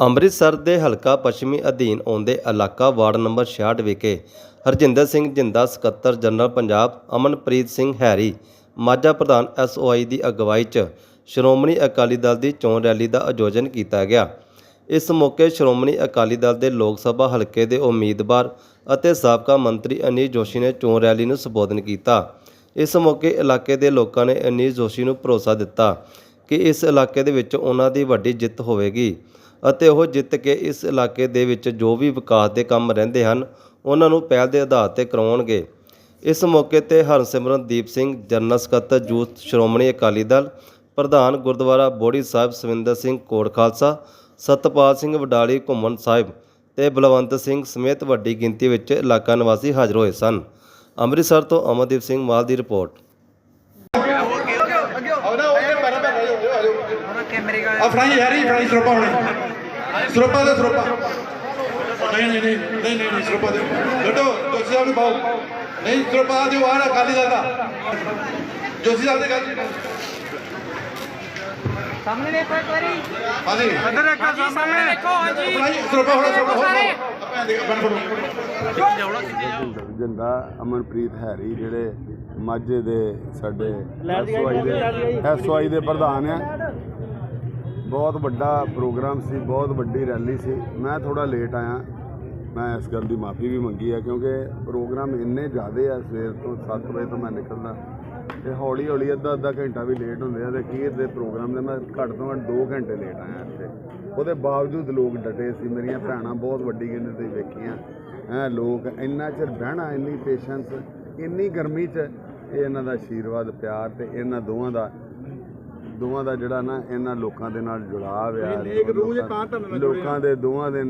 ਅੰਮ੍ਰਿਤਸਰ ਦੇ ਹਲਕਾ ਪੱਛਮੀ ਅਧੀਨ ਆਉਂਦੇ ਇਲਾਕਾ ਵਾਰਡ ਨੰਬਰ 66 ਵਿਖੇ ਹਰਜਿੰਦਰ ਸਿੰਘ ਜਿੰਦਾ, ਸਕੱਤਰ ਜਨਰਲ ਪੰਜਾਬ ਅਮਨਪ੍ਰੀਤ ਸਿੰਘ ਹੈਰੀ, ਮਾਝਾ ਪ੍ਰਧਾਨ ਐਸਓਆਈ ਦੀ ਅਗਵਾਈ 'ਚ ਸ਼੍ਰੋਮਣੀ ਅਕਾਲੀ ਦਲ ਦੀ ਚੋਣ ਰੈਲੀ ਦਾ ਆਯੋਜਨ ਕੀਤਾ ਗਿਆ। ਇਸ ਮੌਕੇ ਸ਼੍ਰੋਮਣੀ ਅਕਾਲੀ ਦਲ ਦੇ ਲੋਕ ਸਭਾ ਹਲਕੇ ਦੇ ਉਮੀਦਵਾਰ ਅਤੇ ਸਾਬਕਾ ਮੰਤਰੀ ਅਨੀਲ ਜੋਸ਼ੀ ਨੇ ਚੋਣ ਰੈਲੀ ਨੂੰ ਸੰਬੋਧਨ ਕੀਤਾ। ਇਸ ਮੌਕੇ ਇਲਾਕੇ ਦੇ ਲੋਕਾਂ ਨੇ ਅਨੀਲ ਜੋਸ਼ੀ ਨੂੰ ਭਰੋਸਾ ਦਿੱਤਾ ਕਿ ਇਸ ਇਲਾਕੇ ਦੇ ਵਿੱਚ ਉਹਨਾਂ ਦੀ ਵੱਡੀ ਜਿੱਤ ਹੋਵੇਗੀ। ਅਤੇ ਉਹ ਜਿੱਤ ਕੇ ਇਸ ਇਲਾਕੇ ਦੇ ਵਿੱਚ ਜੋ ਵੀ ਵਿਕਾਸ ਦੇ ਕੰਮ ਰਹਿੰਦੇ ਹਨ ਉਹਨਾਂ ਨੂੰ ਪਹਿਲ ਦੇ ਆਧਾਰ ਤੇ ਕਰਵਾਉਣਗੇ ਇਸ ਮੌਕੇ ਤੇ ਹਰਸਿਮਰਨਦੀਪ ਸਿੰਘ ਜਨਰਲ ਸਕੱਤਰ ਯੂਥ ਸ਼੍ਰੋਮਣੀ ਅਕਾਲੀ ਦਲ ਪ੍ਰਧਾਨ ਗੁਰਦੁਆਰਾ ਬੋੜੀ ਸਾਹਿਬ ਸਵਿੰਦਰ ਸਿੰਘ ਕੋਟ ਖਾਲਸਾ ਸਤਪਾਲ ਸਿੰਘ ਵਡਾਲੀ ਘੁੰਮਣ ਸਾਹਿਬ ਤੇ ਬਲਵੰਤ ਸਿੰਘ ਸਮੇਤ ਵੱਡੀ ਗਿਣਤੀ ਵਿੱਚ ਇਲਾਕਾ ਨਿਵਾਸੀ ਹਾਜ਼ਰ ਹੋਏ ਸਨ। ਅੰਮ੍ਰਿਤਸਰ ਤੋਂ ਅਮਰਦੀਪ ਸਿੰਘ ਮਾਲ ਦੀ ਰਿਪੋਰਟ। ਆ ਫਰਾਈ ਯਾਰੀ ਫਰਾਈ ਸਰੋਪਾ ਹੋਣੇ। ਸਰੋਪਾ ਦੇ ਸਰੋਪਾ। ਨਹੀਂ ਨਹੀਂ ਨਹੀਂ ਨਹੀਂ ਨਹੀਂ ਸਰੋਪਾ ਦੇ। ਗੱਡੋ ਜੋਸ਼ੀ ਸਾਹਿਬ ਨੂੰ ਪਾਓ। ਨਹੀਂ ਸਰੋਪਾ ਦਿਓ ਆ ਕਾਲੀ ਦਾ ਦਾ। ਜੋਸ਼ੀ ਸਾਹਿਬ ਦੇ ਗੱਲ ਸਾਹਮਣੇ ਦੇਖੋ ਇੱਕ ਵਾਰੀ। ਹਾਂਜੀ। ਇੱਧਰ ਦੇਖੋ ਸਾਹਮਣੇ ਦੇਖੋ ਹਾਂਜੀ। ਸਰੋਪਾ ਹੋਣਾ ਸਰੋਪਾ ਹੋਣਾ। ਆਪਾਂ ਦੇ ਬਣ ਫੜੋ ਜਿੰਦਾ ਅਮਨਪ੍ਰੀਤ ਹੈਰੀ ਜਿਹੜੇ ਮਾਝੇ ਦੇ ਸਾਡੇ ਐਸਵਾਈ ਦੇ ਐਸਵਾਈ ਦੇ ਪ੍ਰਧਾਨ ਆ। ਬਹੁਤ ਵੱਡਾ ਪ੍ਰੋਗਰਾਮ ਸੀ, ਬਹੁਤ ਵੱਡੀ ਰੈਲੀ ਸੀ। ਮੈਂ ਥੋੜਾ ਲੇਟ ਆਇਆ। ਮੈਂ ਇਸ ਗੱਲ ਦੀ ਮਾਫੀ ਵੀ ਮੰਗੀ ਆ, ਕਿਉਂਕਿ ਪ੍ਰੋਗਰਾਮ ਇੰਨੇ ਜ਼ਿਆਦੇ ਆ, ਸਵੇਰ ਤੋਂ 7 ਵਜੇ ਤੋਂ ਮੈਂ ਨਿਕਲਦਾ। ਤੇ ਹੌਲੀ ਹੌਲੀ ਅੱਧਾ ਅੱਧਾ ਘੰਟਾ ਵੀ ਲੇਟ ਹੁੰਦੇ ਆ, ਤੇ ਕੀ ਦੇ ਪ੍ਰੋਗਰਾਮ ਦੇ ਮੈਂ ਘੱਟ ਤੋਂ ਘੱਟ 2 ਘੰਟੇ ਲੇਟ ਆਇਆ ਇੱਥੇ। ਉਹਦੇ ਬਾਵਜੂਦ ਲੋਕ ਡਟੇ ਸੀ, ਮੇਰੀਆਂ ਭੈਣਾਂ ਬਹੁਤ ਵੱਡੀ ਗਿਣਤੀ ਤੇ ਵੇਖੀਆਂ ਐ ਲੋਕ ਇੰਨਾ ਚਿਰ ਬਹਿਣਾ, ਇੰਨੀ ਪੇਸ਼ੈਂਸ ਇੰਨੀ ਗਰਮੀ 'ਚ, ਇਹ ਇਹਨਾਂ ਦਾ ਆਸ਼ੀਰਵਾਦ ਪਿਆਰ ਤੇ ਇਹਨਾਂ ਦੋਵਾਂ ਦਾ ਦੋਵਾਂ ਦਾ ਜਿਹੜਾ ਨਾ ਇਹਨਾਂ ਲੋਕਾਂ ਦੇ ਨਾਲ ਜੁੜਾਵ ਆ ਲੋਕਾਂ ਦੇ ਦੋਵਾਂ ਦੇ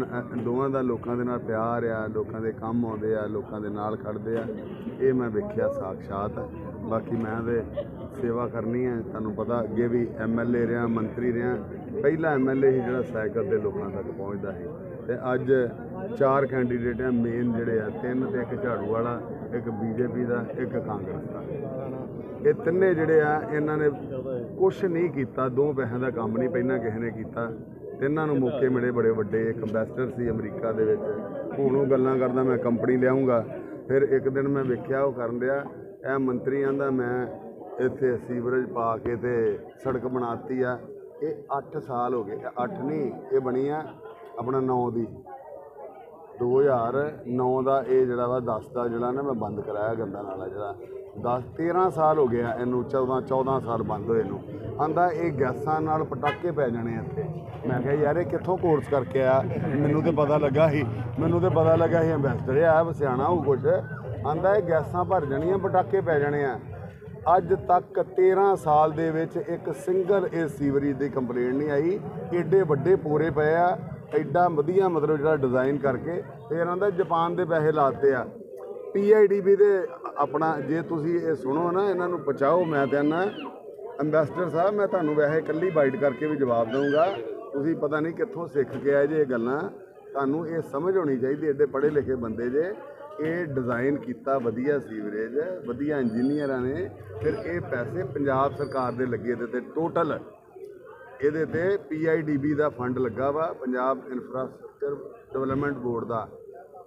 ਦੋਵਾਂ ਦਾ ਲੋਕਾਂ ਦੇ ਨਾਲ ਪਿਆਰ ਆ ਲੋਕਾਂ ਦੇ ਕੰਮ ਆਉਂਦੇ ਆ ਲੋਕਾਂ ਦੇ ਨਾਲ ਖੜਦੇ ਆ। ਇਹ ਮੈਂ ਵੇਖਿਆ ਸਾਖਸ਼ਾਤ ਬਾਕੀ ਮੈਂ ਤੇ ਸੇਵਾ ਕਰਨੀ ਹੈ ਤੁਹਾਨੂੰ ਪਤਾ ਅੱਗੇ ਵੀ ਐਮਐਲਏ ਰਿਹਾ ਮੰਤਰੀ ਰਿਹਾ। ਪਹਿਲਾ ਐਮਐਲਏ ਸੀ ਜਿਹੜਾ ਸਾਈਕਲ ਤੇ ਲੋਕਾਂ ਤੱਕ ਪਹੁੰਚਦਾ ਸੀ। ਤੇ ਅੱਜ ਚਾਰ ਕੈਂਡੀਡੇਟ ਆ ਮੇਨ ਜਿਹੜੇ ਆ ਤਿੰਨ ਤੇ ਇੱਕ ਝਾੜੂ ਵਾਲਾ ਇੱਕ ਬੀਜੇਪੀ ਦਾ ਇੱਕ ਕਾਂਗਰਸ ਦਾ। ਇਹ ਤਿੰਨੇ ਜਿਹੜੇ ਆ, ਇਹਨਾਂ ਨੇ ਕੁਝ ਨਹੀਂ ਕੀਤਾ, ਦੋ ਪੈਸਿਆਂ ਦਾ ਕੰਮ ਨਹੀਂ ਪਹਿਲਾਂ ਕਿਸੇ ਨੇ ਕੀਤਾ। ਤਿੰਨਾਂ ਨੂੰ ਮੌਕੇ ਮਿਲੇ ਬੜੇ ਵੱਡੇ, ਇੱਕ ਐਮਬੈਸਡਰ ਸੀ ਅਮਰੀਕਾ ਦੇ ਵਿੱਚ। ਹੁਣ ਉਹ ਗੱਲਾਂ ਕਰਦਾ, ਮੈਂ ਕੰਪਨੀ ਲਿਆਉਂਗਾ ਫਿਰ ਇੱਕ ਦਿਨ ਮੈਂ ਵੇਖਿਆ, ਉਹ ਕਰਨ ਰਿਹਾ ਇਹ ਮੰਤਰੀ ਆਂਦਾ, ਮੈਂ ਇੱਥੇ ਸੀਵਰੇਜ ਪਾ ਕੇ ਤੇ ਸੜਕ ਬਣਾਤੀ ਆ। ਇਹ 8 ਸਾਲ ਹੋ ਗਏ 8 ਨਹੀਂ, ਇਹ ਬਣੀ ਆ ਆਪਣਾ 9 ਦੀ। 2009 ਦਾ ਇਹ ਜਿਹੜਾ ਵਾ 10 ਦਾ ਜਿਹੜਾ ਨਾ ਮੈਂ ਬੰਦ ਕਰਾਇਆ ਗੰਦਾ ਨਾਲਾ ਜਿਹੜਾ। 10 13 ਸਾਲ ਹੋ ਗਿਆ ਇਹਨੂੰ 14 14 ਸਾਲ ਬੰਦ ਹੋਏ ਨੂੰ। ਆਂਦਾ, ਇਹ ਗੈਸਾਂ ਨਾਲ ਪਟਾਕੇ ਪੈ ਜਾਣੇ ਇੱਥੇ। ਮੈਂ ਕਿਹਾ, ਯਾਰ, ਇਹ ਕਿੱਥੋਂ ਕੋਰਸ ਕਰਕੇ ਆ ਮੈਨੂੰ ਤੇ ਪਤਾ ਲੱਗਾ ਸੀ, ਮੈਨੂੰ ਤੇ ਪਤਾ ਲੱਗਾ ਸੀ ਐਮਬੈਸਡਰ ਆ ਵਸਿਆਣਾ ਉਹ ਕੁਛ। ਆਂਦਾ, ਇਹ ਗੈਸਾਂ ਭਰ ਜਾਣੀਆਂ, ਪਟਾਕੇ ਪੈ ਜਾਣੇ ਆ। ਅੱਜ ਤੱਕ 13 ਸਾਲ ਦੇ ਵਿੱਚ ਇੱਕ ਸਿੰਗਲ ਇਹ ਸੀਵਰੇਜ ਦੀ ਕੰਪਲੇਂਟ ਨਹੀਂ ਆਈ। ਏਡੇ ਵੱਡੇ ਪੂਰੇ ਪਏ ਆ। ਐਡਾ ਵਧੀਆ ਮਤਲਬ ਜਿਹੜਾ ਡਿਜ਼ਾਈਨ ਕਰਕੇ। ਤੇ ਇਹਨਾਂ ਦਾ ਜਾਪਾਨ ਦੇ ਪੈਸੇ ਲਾਤੇ ਆ। ਪੀਆਈਡੀਬੀ ਦੇ ਆਪਣਾ, ਜੇ ਤੁਸੀਂ ਇਹ ਸੁਣੋ ਨਾ, ਇਹਨਾਂ ਨੂੰ ਪਹੁੰਚਾਓ, ਮੈਂ ਕਹਿੰਦਾ ਐਮਬੈਸਡਰ ਸਾਹਿਬ, ਮੈਂ ਤੁਹਾਨੂੰ ਵੈਸੇ ਇਕੱਲੀ ਬਾਈਟ ਕਰਕੇ ਵੀ ਜਵਾਬ ਦਊਂਗਾ। ਤੁਸੀਂ ਪਤਾ ਨਹੀਂ ਕਿੱਥੋਂ ਸਿੱਖ ਕੇ ਆਏ ਜੇ ਇਹ ਗੱਲਾਂ। ਤੁਹਾਨੂੰ ਇਹ ਸਮਝ ਹੋਣੀ ਚਾਹੀਦੀ ਐਡੇ ਪੜ੍ਹੇ ਲਿਖੇ ਬੰਦੇ ਜੇ। ਇਹ ਡਿਜ਼ਾਈਨ ਕੀਤਾ ਵਧੀਆ ਸੀਵਰੇਜ, ਵਧੀਆ ਇੰਜੀਨੀਅਰਾਂ ਨੇ। ਫਿਰ ਇਹ ਪੈਸੇ ਪੰਜਾਬ ਸਰਕਾਰ ਦੇ ਲੱਗੇ ਤੇ ਤੇ ਟੋਟਲ ਇਹਦੇ ਤੇ ਪੀਆਈਡੀਬੀ ਦਾ ਫੰਡ ਲੱਗਾ ਵਾ। ਪੰਜਾਬ ਇਨਫਰਾਸਟ੍ਰਕਚਰ ਡਿਵੈਲਪਮੈਂਟ ਬੋਰਡ ਦਾ।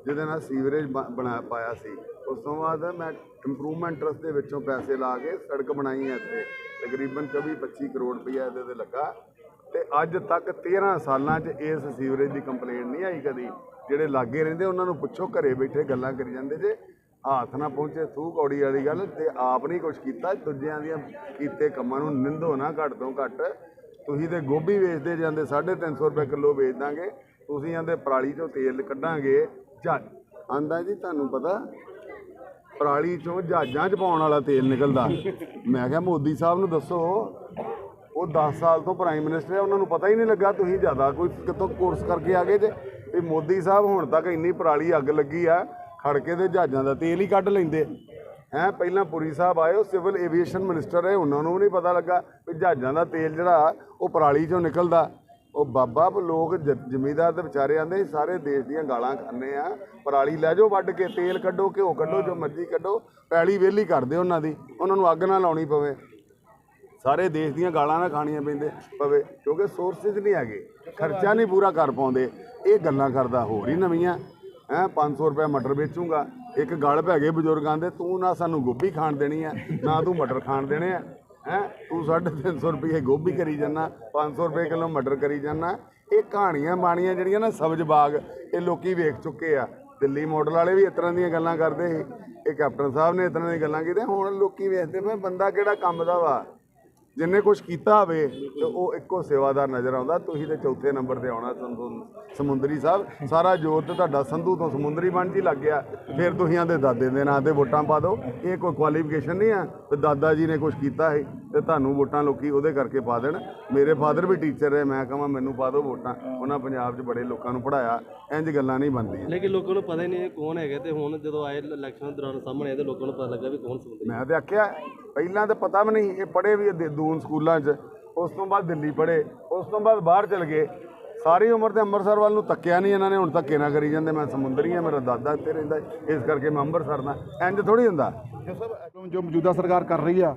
ਜਿਹਦੇ ਨਾਲ ਸੀਵਰੇਜ ਬਣਾ ਪਾਇਆ ਸੀ। ਉਸ ਤੋਂ ਬਾਅਦ ਮੈਂ ਇੰਪਰੂਵਮੈਂਟ ਟਰਸਟ ਦੇ ਵਿੱਚੋਂ ਪੈਸੇ ਲਾ ਕੇ ਸੜਕ ਬਣਾਈ ਹੈ ਇੱਥੇ। ਤਕਰੀਬਨ 24 25 ਕਰੋੜ ਰੁਪਈਆ ਇਹਦੇ ਤੇ ਲੱਗਾ। ਤੇ ਅੱਜ ਤੱਕ 13 ਸਾਲਾਂ 'ਚ ਇਸ ਸੀਵਰੇਜ ਦੀ ਕੰਪਲੇਂਟ ਨਹੀਂ ਆਈ ਕਦੀ। ਜਿਹੜੇ ਲਾਗੇ ਰਹਿੰਦੇ, ਉਹਨਾਂ ਨੂੰ ਪੁੱਛੋ, ਘਰੇ ਬੈਠੇ ਗੱਲਾਂ ਕਰੀ ਜਾਂਦੇ ਜੇ। ਹੱਥ ਨਾ ਪਹੁੰਚੇ ਥੂ ਕੌੜੀ ਵਾਲੀ ਗੱਲ, ਤੇ ਆਪ ਨਹੀਂ ਕੁਝ ਕੀਤਾ। ਦੂਜਿਆਂ ਦੀਆਂ ਕੀਤੇ ਕੰਮਾਂ ਨੂੰ ਨਿੰਦੋ ਨਾ ਘੱਟ ਤੋਂ ਘੱਟ। ਤੁਸੀਂ ਤੇ ਗੋਭੀ ਵੇਚਦੇ ਜਾਂਦੇ 350 ਰੁਪਏ ਕਿਲੋ ਵੇਚ ਦਾਂਗੇ। ਤੁਸੀਂ ਆਂਦੇ ਪਰਾਲੀ ਚੋਂ ਤੇਲ ਕੱਢਾਂਗੇ। ਆਂਦਾ ਜੀ, ਤੁਹਾਨੂੰ ਪਤਾ, ਪਰਾਲੀ ਚੋਂ ਜਹਾਜ਼ਾਂ 'ਚ ਪਾਉਣ ਵਾਲਾ ਤੇਲ ਨਿਕਲਦਾ। ਮੈਂ ਕਿਹਾ, ਮੋਦੀ ਸਾਹਿਬ ਨੂੰ ਦੱਸੋ, ਉਹ 10 ਸਾਲ ਤੋਂ ਪ੍ਰਾਈਮ ਮਿਨਿਸਟਰ ਹੈ ਉਹਨਾਂ ਨੂੰ ਪਤਾ ਹੀ ਨਹੀਂ ਲੱਗਾ ਤੁਸੀਂ ਜ਼ਿਆਦਾ ਕੋਈ ਕਿਤੋਂ ਕੋਰਸ ਕਰਕੇ ਆ ਗਏ ਜੇ। ਵੀ ਮੋਦੀ ਸਾਹਿਬ ਹੁਣ ਤੱਕ ਇੰਨੀ ਪਰਾਲੀ ਅੱਗ ਲੱਗੀ ਆ ਖੜਕੇ ਦੇ ਜਹਾਜ਼ਾਂ ਦਾ ਤੇਲ ਹੀ ਕੱਢ ਲੈਂਦੇ। ਹੈ, ਪਹਿਲਾਂ ਪੁਰੀ ਸਾਹਿਬ ਆਏ, ਉਹ ਸਿਵਲ ਏਵੀਏਸ਼ਨ ਮਿਨਿਸਟਰ ਹੈ ਉਹਨਾਂ ਨੂੰ ਵੀ ਨਹੀਂ ਪਤਾ ਲੱਗਾ ਵੀ ਜਹਾਜ਼ਾਂ ਦਾ ਤੇਲ ਜਿਹੜਾ, ਉਹ ਪਰਾਲੀ ਚੋਂ ਨਿਕਲਦਾ। ਉਹ ਬਾਬਾ ਲੋਕ ਜ- ਜ਼ਮੀਂਦਾਰ ਵਿਚਾਰੇ ਆਂਦੇ ਸਾਰੇ ਦੇਸ਼ ਦੀਆਂ ਗਾਲਾਂ ਖਾਂਦੇ ਆ। ਪਰਾਲੀ ਲੈ ਜਾਓ ਵੱਢ ਕੇ, ਤੇਲ ਕੱਢੋ, ਘਿਓ ਕੱਢੋ, ਜੋ ਮਰਜ਼ੀ ਕੱਢੋ, ਪੈਲੀ ਵਿਹਲੀ ਕਰਦੇ ਉਹਨਾਂ ਦੀ, ਉਹਨਾਂ ਨੂੰ ਅੱਗ ਨਾ ਲਾਉਣੀ ਪਵੇ। ਸਾਰੇ ਦੇਸ਼ ਦੀਆਂ ਗਾਲਾਂ ਨਾ ਖਾਣੀਆਂ ਪੈਂਦੇ ਪਵੇ, ਕਿਉਂਕਿ ਸੋਰਸਿਸ ਨਹੀਂ ਹੈਗੇ, ਖਰਚਾ ਨਹੀਂ ਪੂਰਾ ਕਰ ਪਾਉਂਦੇ। ਇਹ ਗੱਲਾਂ ਕਰਦਾ, ਹੋਰ ਹੀ ਨਵੀਆਂ। ਹੈ 500 ਰੁਪਏ ਮਟਰ ਵੇਚੂਗਾ, ਇੱਕ ਗਲ ਪੈ ਗਏ ਬਜ਼ੁਰਗਾਂ ਦੇ, ਤੂੰ ਨਾ ਸਾਨੂੰ ਗੋਭੀ ਖਾਣ ਦੇਣੀ ਆ, ਨਾ ਤੂੰ ਮਟਰ ਖਾਣ ਦੇਣੇ ਆ। ਹੈ? ਤੂੰ 350 ਰੁਪਏ ਗੋਭੀ ਕਰੀ ਜਾਣਾ 500 ਰੁਪਏ ਕਿਲੋ ਮਟਰ ਕਰੀ ਜਾਣਾ ਇਹ ਕਹਾਣੀਆਂ ਬਾਣੀਆਂ ਜਿਹੜੀਆਂ ਨਾ ਸਬਜ਼ ਬਾਗ, ਇਹ ਲੋਕੀ ਵੇਖ ਚੁੱਕੇ ਆ। ਦਿੱਲੀ ਮਾਡਲ ਵਾਲੇ ਵੀ ਇਸ ਤਰ੍ਹਾਂ ਦੀਆਂ ਗੱਲਾਂ ਕਰਦੇ ਸੀ। ਇਹ ਕੈਪਟਨ ਸਾਹਿਬ ਨੇ ਇਸ ਤਰ੍ਹਾਂ ਦੀਆਂ ਗੱਲਾਂ ਕੀਤੀਆਂ। ਹੁਣ ਲੋਕੀ ਵੇਖਦੇ ਪਏ ਬੰਦਾ ਕਿਹੜਾ ਕੰਮ ਦਾ ਵਾ? ਜਿੰਨੇ ਕੁਝ ਕੀਤਾ ਹੋਵੇ ਤੇ ਉਹ ਇੱਕੋ ਸੇਵਾਦਾਰ ਨਜ਼ਰ ਆਉਂਦਾ। ਤੁਸੀਂ ਤੇ ਚੌਥੇ ਨੰਬਰ ਤੇ ਆਉਣਾ ਸੰਧੂ ਸਮੁੰਦਰੀ ਸਾਹਿਬ। ਸਾਰਾ ਜੋਰ ਤੇ ਤੁਹਾਡਾ ਸੰਧੂ ਤੋਂ ਸਮੁੰਦਰੀ ਬਣ ਜੀ ਲੱਗ ਗਿਆ। ਫਿਰ ਤੁਸੀਂ ਆਂਦੇ ਦਾਦੇ ਦੇ ਨਾਂ ਤੇ ਵੋਟਾਂ ਪਾ ਦਿਓ। ਇਹ ਕੋਈ ਕੁਆਲੀਫਿਕੇਸ਼ਨ ਨਹੀਂ ਆ। ਤੇ ਦਾਦਾ ਜੀ ਨੇ ਕੁਝ ਕੀਤਾ ਹੈ ਤੇ ਤੁਹਾਨੂੰ ਵੋਟਾਂ ਲੋਕੀ ਉਹਦੇ ਕਰਕੇ ਪਾ ਦੇਣ। ਮੇਰੇ ਫਾਦਰ ਵੀ ਟੀਚਰ ਹੈ ਮੈਂ ਕਹਾਂ ਮੈਨੂੰ ਪਾ ਦਿਓ ਵੋਟਾਂ। ਉਹਨਾਂ ਪੰਜਾਬ 'ਚ ਬੜੇ ਲੋਕਾਂ ਨੂੰ ਪੜਾਇਆ ਇੰਜ ਗੱਲਾਂ ਨਹੀਂ ਬਣਦੀਆਂ। ਲੇਕਿਨ ਲੋਕਾਂ ਨੂੰ ਪਤਾ ਹੀ ਨਹੀਂ ਕੌਣ ਹੈਗੇ। ਤੇ ਹੁਣ ਜਦੋਂ ਆਏ ਇਲੈਕਸ਼ਨ ਦੌਰਾਨ ਸਾਹਮਣੇ ਆਏ ਤੇ ਲੋਕਾਂ ਨੂੰ ਪਤਾ ਲੱਗਾ ਵੀ ਕੌਣ ਸੁਣਦੇ ਮੈਂ ਤੇ ਆਖਿਆ ਪਹਿਲਾਂ ਤਾਂ ਪਤਾ ਵੀ ਨਹੀਂ, ਇਹ ਪੜ੍ਹੇ ਵੀ ਦੇ- ਦੂਨ ਸਕੂਲਾਂ 'ਚ, ਉਸ ਤੋਂ ਬਾਅਦ ਦਿੱਲੀ ਪੜ੍ਹੇ, ਉਸ ਤੋਂ ਬਾਅਦ ਬਾਹਰ ਚਲ ਗਏ। ਸਾਰੀ ਉਮਰ ਤੇ ਅੰਮ੍ਰਿਤਸਰ ਵੱਲ ਨੂੰ ਤੱਕਿਆ ਨਹੀਂ ਇਹਨਾਂ ਨੇ, ਹੁਣ ਧੱਕੇ ਨਾ ਕਰੀ ਜਾਂਦੇ, ਮੈਂ ਸਮੁੰਦਰੀ ਆ ਮੇਰਾ ਦਾਦਾ ਇੱਥੇ ਰਹਿੰਦਾ, ਇਸ ਕਰਕੇ ਮੈਂ ਅੰਮ੍ਰਿਤਸਰ ਦਾ ਇੰਜ ਥੋੜੀ ਹੁੰਦਾ। ਜੋ ਮੌਜੂਦਾ ਸਰਕਾਰ ਕਰ ਰਹੀ ਆ,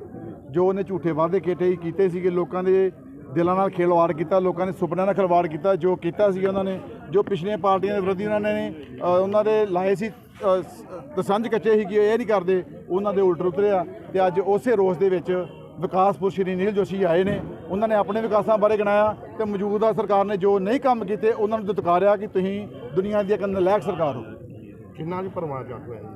ਜੋ ਉਹਨੇ ਝੂਠੇ ਵਾਅਦੇ ਕੀਤੇ ਕੀਤੇ ਸੀਗੇ, ਲੋਕਾਂ ਦੇ ਦਿਲਾਂ ਨਾਲ ਖਿਲਵਾੜ ਕੀਤਾ, ਲੋਕਾਂ ਦੇ ਸੁਪਨਿਆਂ ਨਾਲ ਖਿਲਵਾੜ ਕੀਤਾ, ਜੋ ਕੀਤਾ ਸੀ ਉਹਨਾਂ ਨੇ, ਜੋ ਪਿਛਲੀਆਂ ਪਾਰਟੀਆਂ ਦੇ ਵਿਰੋਧੀ ਉਹਨਾਂ ਨੇ ਉਹਨਾਂ ਦੇ ਲਾਏ ਸੀ ਦਸੰਝ ਕੱਚੇ ਕਿ ਇਹ ਨਹੀਂ ਕਰਦੇ। ਉਹਨਾਂ ਦੇ ਉਲਟ ਉਤਰਿਆ ਤੇ ਅੱਜ ਉਸੇ ਰੋਸ ਦੇ ਵਿੱਚ ਵਿਕਾਸ ਪੁਰ ਸ਼੍ਰੀ ਨੀਲ ਜੋਸ਼ੀ ਆਏ ਨੇ। ਉਹਨਾਂ ਨੇ ਆਪਣੇ ਵਿਕਾਸਾਂ ਬਾਰੇ ਗਿਣਾਇਆ ਤੇ ਮੌਜੂਦਾ ਸਰਕਾਰ ਨੇ ਜੋ ਨਹੀਂ ਕੰਮ ਕੀਤੇ ਉਹਨਾਂ ਨੂੰ ਦੁਤਕਾਰਿਆ ਕਿ ਤੁਸੀਂ ਦੁਨੀਆ ਦੀ ਇੱਕ ਨਲਾਇਕ ਸਰਕਾਰ ਹੋ। ਕਿੰਨਾ ਕੁ ਪਰਮਾਰ ਜੱਟ ਹੋਇਆ ਜੀ?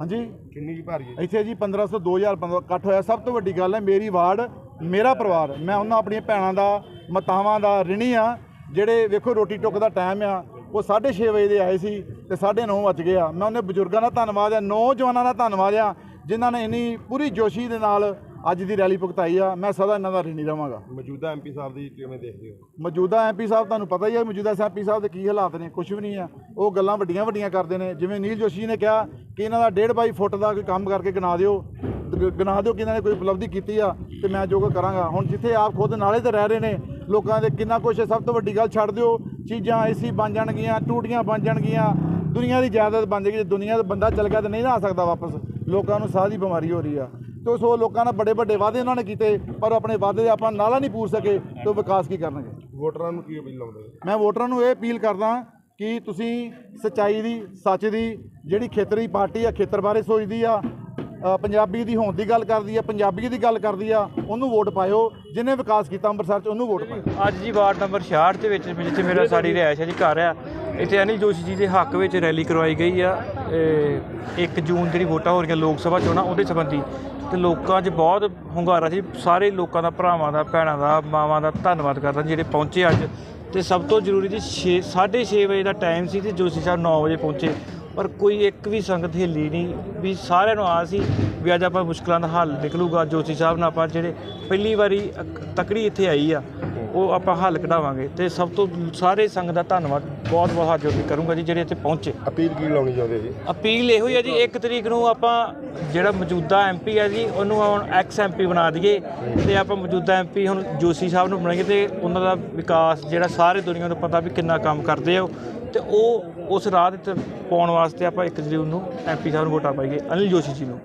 ਹਾਂਜੀ? ਕਿੰਨੀ ਕੁ ਭਾਰੀ ਹੈ ਇੱਥੇ ਜੀ 1500 2015 ਇਕੱਠ ਹੋਇਆ। ਸਭ ਤੋਂ ਵੱਡੀ ਗੱਲ ਹੈ ਮੇਰੀ ਵਾਰਡ ਮੇਰਾ ਪਰਿਵਾਰ ਮੈਂ ਉਹਨਾਂ ਆਪਣੀਆਂ ਭੈਣਾਂ ਦਾ ਮਾਤਾਵਾਂ ਦਾ ਰਿਣੀ ਆ ਜਿਹੜੇ ਵੇਖੋ ਰੋਟੀ ਟੁੱਕ ਦਾ ਟਾਈਮ ਆ। ਉਹ 6:30 ਵਜੇ ਦੇ ਆਏ ਸੀ ਤੇ 9:30 ਵੱਜ ਗਏ ਆ। ਮੈਂ ਉਹਨੇ ਬਜ਼ੁਰਗਾਂ ਦਾ ਧੰਨਵਾਦ ਆ ਨੌਜਵਾਨਾਂ ਦਾ ਧੰਨਵਾਦ ਆ ਜਿਨ੍ਹਾਂ ਨੇ ਇੰਨੀ ਪੂਰੀ ਜੋਸ਼ੀ ਦੇ ਨਾਲ ਅੱਜ ਦੀ ਰੈਲੀ ਭੁਗਤਾਈ ਆ। ਮੈਂ ਸਦਾ ਇਹਨਾਂ ਦਾ ਰਿਣੀ ਰਵਾਂਗਾ ਮੌਜੂਦਾ ਐਮਪੀ ਸਾਹਿਬ ਦੀ ਕਿਵੇਂ ਦੇਖਦੇ ਹੋ? ਮੌਜੂਦਾ ਐਮਪੀ ਸਾਹਿਬ ਤੁਹਾਨੂੰ ਪਤਾ ਹੀ ਹੈ ਮੌਜੂਦਾ ਐਮਪੀ ਸਾਹਿਬ ਦੇ ਕੀ ਹਾਲਾਤ ਨੇ ਕੁਝ ਵੀ ਨਹੀਂ ਆ। ਉਹ ਗੱਲਾਂ ਵੱਡੀਆਂ ਵੱਡੀਆਂ ਕਰਦੇ ਨੇ। ਜਿਵੇਂ ਨੀਲ ਜੋਸ਼ੀ ਨੇ ਕਿਹਾ ਕਿ ਇਹਨਾਂ ਦਾ 1.5 ਬਾਈ ਫੁੱਟ ਦਾ ਕੋਈ ਕੰਮ ਕਰਕੇ ਗਿਣਾ ਦਿਓ ਗਿਣਾ ਦਿਓ ਕਿ ਇਹਨਾਂ ਨੇ ਕੋਈ ਉਪਲਬਧੀ ਕੀਤੀ ਆ ਤੇ ਮੈਂ ਜੋ ਕਰਾਂਗਾ। ਹੁਣ ਜਿੱਥੇ ਆਪ ਖੁਦ ਨਾਲੇ ਤੇ ਰਹਿ ਰਹੇ ਨੇ ਲੋਕਾਂ ਦੇ ਕਿੰਨਾ ਕੁਛ ਸਭ ਤੋਂ ਵੱਡੀ ਗੱਲ ਛੱਡ ਦਿਓ। ਚੀਜ਼ਾਂ ਏਸੀ ਬਣ ਜਾਣਗੀਆਂ ਟੂਟੀਆਂ ਬਣ ਜਾਣਗੀਆਂ। ਦੁਨੀਆ ਦੀ ਜਾਇਦਾਦ ਬਣ ਜਾਏਗੀ ਜੇ ਦੁਨੀਆ ਦਾ ਬੰਦਾ ਚਲ ਗਿਆ ਤਾਂ ਨਹੀਂ ਨਾ ਆ ਸਕਦਾ ਵਾਪਸ। ਲੋਕਾਂ ਨੂੰ ਸਾਹ ਦੀ ਬਿਮਾਰੀ ਹੋ ਰਹੀ ਆ। ਤੇ ਸੋ ਲੋਕਾਂ ਨਾਲ ਬੜੇ ਵੱਡੇ ਵਾਅਦੇ ਉਹਨਾਂ ਨੇ ਕੀਤੇ ਪਰ ਆਪਣੇ ਵਾਅਦੇ ਦੇ ਆਪਾਂ ਨਾਲਾ ਨਹੀਂ ਪੂਰ ਸਕੇ ਤੇ ਵਿਕਾਸ ਕੀ ਕਰਨਗੇ? ਵੋਟਰਾਂ ਨੂੰ ਕੀ ਅਪੀਲ ਲਾਉਂਦੇ? ਮੈਂ ਵੋਟਰਾਂ ਨੂੰ ਇਹ ਅਪੀਲ ਕਰਦਾ ਕਿ ਤੁਸੀਂ ਸੱਚਾਈ ਦੀ ਸੱਚ ਦੀ ਜਿਹੜੀ ਖੇਤਰੀ ਪਾਰਟੀ ਆ ਖੇਤਰ ਬਾਰੇ ਸੋਚਦੀ ਆ ਪੰਜਾਬੀ ਦੀ ਹੋਂਦ ਦੀ ਗੱਲ ਕਰਦੀ ਆ ਪੰਜਾਬੀ ਦੀ ਗੱਲ ਕਰਦੀ ਆ ਉਹਨੂੰ ਵੋਟ ਪਾਇਓ। ਜਿਹਨੇ ਵਿਕਾਸ ਕੀਤਾ ਅੰਮ੍ਰਿਤਸਰ 'ਚ ਉਹਨੂੰ ਵੋਟ ਪਾਇਓ। ਅੱਜ ਜੀ ਵਾਰਡ ਨੰਬਰ 66 ਦੇ ਵਿੱਚ ਜਿੱਥੇ ਮੇਰਾ ਸਾਡੀ ਰਿਹਾਇਸ਼ ਹੈ ਜੀ ਘਰ ਆ। ਇੱਥੇ ਅਨਿਲ ਜੋਸ਼ੀ ਜੀ ਦੇ ਹੱਕ ਵਿੱਚ ਰੈਲੀ ਕਰਵਾਈ ਗਈ ਆ 1 ਜੂਨ ਜਿਹੜੀ ਵੋਟਾਂ ਹੋ ਰਹੀਆਂ ਲੋਕ ਸਭਾ ਚੋਣਾਂ ਉਹਦੇ ਸੰਬੰਧੀ। ਤੇ ਲੋਕਾਂ 'ਚ ਬਹੁਤ ਹੁੰਗਾਰਾ ਸੀ ਸਾਰੇ ਲੋਕਾਂ ਦਾ ਭਰਾਵਾਂ ਦਾ ਭੈਣਾਂ ਦਾ ਮਾਵਾਂ ਦਾ ਧੰਨਵਾਦ ਕਰਦਾ ਜਿਹੜੇ ਪਹੁੰਚੇ ਅੱਜ। ਤੇ ਸਭ ਤੋਂ ਜ਼ਰੂਰੀ ਜੀ 6 6:30 ਵਜੇ ਦਾ ਟਾਈਮ ਸੀ ਤੇ ਜੋਸ਼ੀ ਸਾਹਿਬ 9 ਵਜੇ ਪਹੁੰਚੇ। ਪਰ ਕੋਈ ਇੱਕ ਵੀ ਸੰਗਤ ਹਿੱਲੀ ਨਹੀਂ ਵੀ ਸਾਰਿਆਂ ਨੂੰ ਆਸ ਸੀ ਵੀ ਅੱਜ ਆਪਾਂ ਮੁਸ਼ਕਲਾਂ ਦਾ ਹੱਲ ਨਿਕਲੂਗਾ। ਜੋਸ਼ੀ ਸਾਹਿਬ ਨਾਲ ਆਪਾਂ ਜਿਹੜੇ ਪਹਿਲੀ ਵਾਰੀ ਤਕੜੀ ਇੱਥੇ ਆਈ ਆ ਉਹ ਆਪਾਂ ਹੱਲ ਕਢਾਵਾਂਗੇ ਤੇ ਸਭ ਤੋਂ ਸਾਰੇ ਸੰਗਤ ਦਾ ਧੰਨਵਾਦ ਬਹੁਤ ਬਹੁਤ ਕੇ ਕਰੂੰਗਾ ਜੀ ਜਿਹੜੇ ਇੱਥੇ ਪਹੁੰਚੇ। ਅਪੀਲ ਕੀ ਲਾਉਣੀ ਚਾਹੁੰਦੇ ਜੀ? ਅਪੀਲ ਇਹੋ ਹੀ ਹੈ ਜੀ 1 ਤਰੀਕ ਨੂੰ ਆਪਾਂ ਜਿਹੜਾ ਮੌਜੂਦਾ ਐਮਪੀ ਹੈ ਜੀ ਉਹਨੂੰ ਹੁਣ ਐਕਸ ਐਮਪੀ ਬਣਾ ਦਈਏ ਤੇ ਆਪਾਂ ਮੌਜੂਦਾ ਐਮਪੀ ਹੁਣ ਜੋਸ਼ੀ ਸਾਹਿਬ ਨੂੰ ਬਣਾਈਏ ਤੇ ਉਹਨਾਂ ਦਾ ਵਿਕਾਸ ਜਿਹੜਾ ਸਾਰੇ ਦੁਨੀਆ ਨੂੰ ਪਤਾ ਵੀ ਕਿੰਨਾ ਕੰਮ ਕਰਦੇ ਆ ਉਹ। ਤੇ ਉਹ ਉਸ ਰਾਹ ਤੇ ਪਾਉਣ ਵਾਸਤੇ ਆਪਾਂ 1 ਤਰੀਕ ਨੂੰ ਐਮਪੀ ਸਾਹਿਬ ਨੂੰ ਵੋਟਾਂ ਪਾਈਏ, ਅਨਿਲ ਜੋਸ਼ੀ ਜੀ ਨੂੰ।